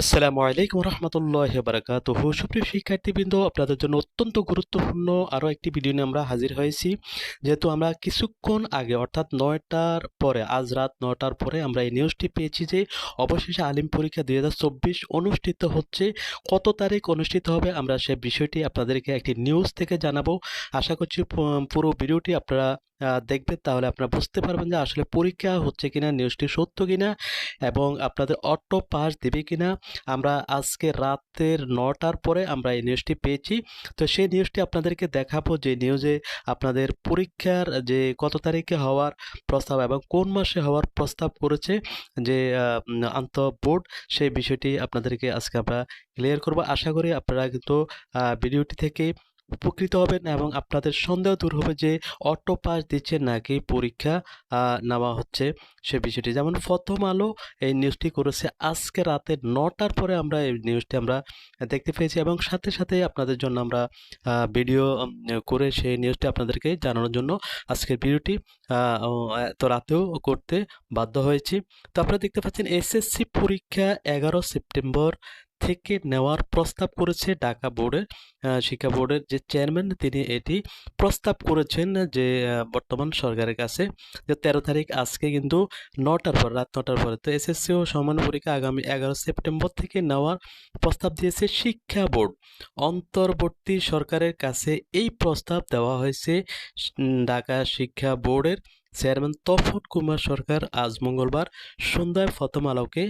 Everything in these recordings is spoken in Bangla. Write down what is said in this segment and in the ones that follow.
আসসালামু আলাইকুম রহমতুল্লাহ বারাকাতুহু। সুপ্রিয় শিক্ষার্থীবৃন্দ, আপনাদের জন্য অত্যন্ত গুরুত্বপূর্ণ আরও একটি ভিডিও নিয়ে আমরা হাজির হয়েছি। যেহেতু আমরা কিছুক্ষণ আগে, অর্থাৎ নয়টার পরে, আজ রাত নয়টার পরে আমরা এই নিউজটি পেয়েছি যে, অবশেষে আলিম পরীক্ষা দুই হাজার চব্বিশ অনুষ্ঠিত হচ্ছে। কত তারিখ অনুষ্ঠিত হবে আমরা সে বিষয়টি আপনাদেরকে একটি নিউজ থেকে জানাব। আশা করছি পুরো ভিডিওটি আপনারা দেখবেন তাহলে আপনারা বুঝতে পারবেন যে আসলে পরীক্ষা হচ্ছে কিনা নিউজটি সত্য কিনা এবং আপনাদের অটো পাস দেবে কিনা। আমরা আজকে রাতের নটার পরে আমরা এই নিউজটি পেয়েছি। তো সেই নিউজটি আপনাদেরকে দেখাবো যে নিউজে আপনাদের পরীক্ষার যে কত তারিখে হওয়ার প্রস্তাব এবং কোন মাসে হওয়ার প্রস্তাব করেছে যে আন্ত বোর্ড সেই বিষয়টি আপনাদেরকে আজকে আমরা ক্লিয়ার করব। আশা করি আপনারা কিন্তু ভিডিওটি থেকে উপকৃত হবেন এবং আপনাদের সন্দেহ দূর হবে যে অটো পাস দিচ্ছে নাকি পরীক্ষা নেওয়া হচ্ছে সে বিষয়টি। যেমন প্রথম আলো এই নিউজটি করেছে আজকে রাতে নটার পরে আমরা এই নিউজটি আমরা দেখতে পেয়েছি এবং সাথে সাথে আপনাদের জন্য আমরা ভিডিও করে সেই নিউজটি আপনাদেরকে জানানোর জন্য আজকের ভিডিওটি তো রাতেও করতে বাধ্য হয়েছি। তো আপনারা দেখতে পাচ্ছেন এসএসসি পরীক্ষা এগারো সেপ্টেম্বর থেকে নেওয়ার প্রস্তাব করেছে ঢাকা বোর্ডের শিক্ষা বোর্ডের যে চেয়ারম্যান, তিনি এটি প্রস্তাব করেছেন যে বর্তমান সরকারের কাছে যে তেরো তারিখ আজকে কিন্তু নটার পর, রাত নটার পরে। তো এসএসসি ও সমান পরীক্ষা আগামী এগারো সেপ্টেম্বর থেকে নেওয়ার প্রস্তাব দিয়েছে শিক্ষা বোর্ড। অন্তর্বর্তী সরকারের কাছে এই প্রস্তাব দেওয়া হয়েছে ঢাকা শিক্ষা বোর্ডের চেয়ারম্যান তফত কুমার সরকার। আজ মঙ্গলবার সন্ধ্যায় প্রথম আলোকে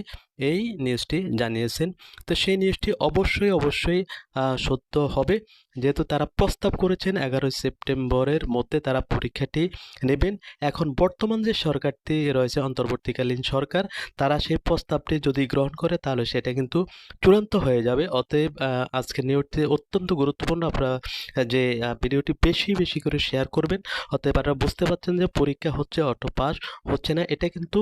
এই নিউজটি জানিয়েছেন। তো সেই নিউজটি অবশ্যই অবশ্যই সত্য হবে। যেহেতু তারা প্রস্তাব করেছেন, এগারোই সেপ্টেম্বরের মধ্যে তারা পরীক্ষাটি নেবেন। এখন বর্তমান যে সরকারটি রয়েছে, অন্তর্বর্তীকালীন সরকার, তারা সেই প্রস্তাবটি যদি গ্রহণ করে, তাহলে সেটা কিন্তু চূড়ান্ত হয়ে যাবে। অতএব আজকের নিউজটি অত্যন্ত গুরুত্বপূর্ণ। আপনারা যে ভিডিওটি বেশি বেশি করে শেয়ার করবেন, অতএব আপনারা বুঝতে পারছেন যে পরীক্ষা হচ্ছে, অটো পাস হচ্ছে না। এটা কিন্তু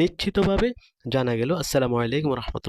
নিশ্চিতভাবে জানা গেল আসসালামু আলাইকুম রহমতুল্লাহ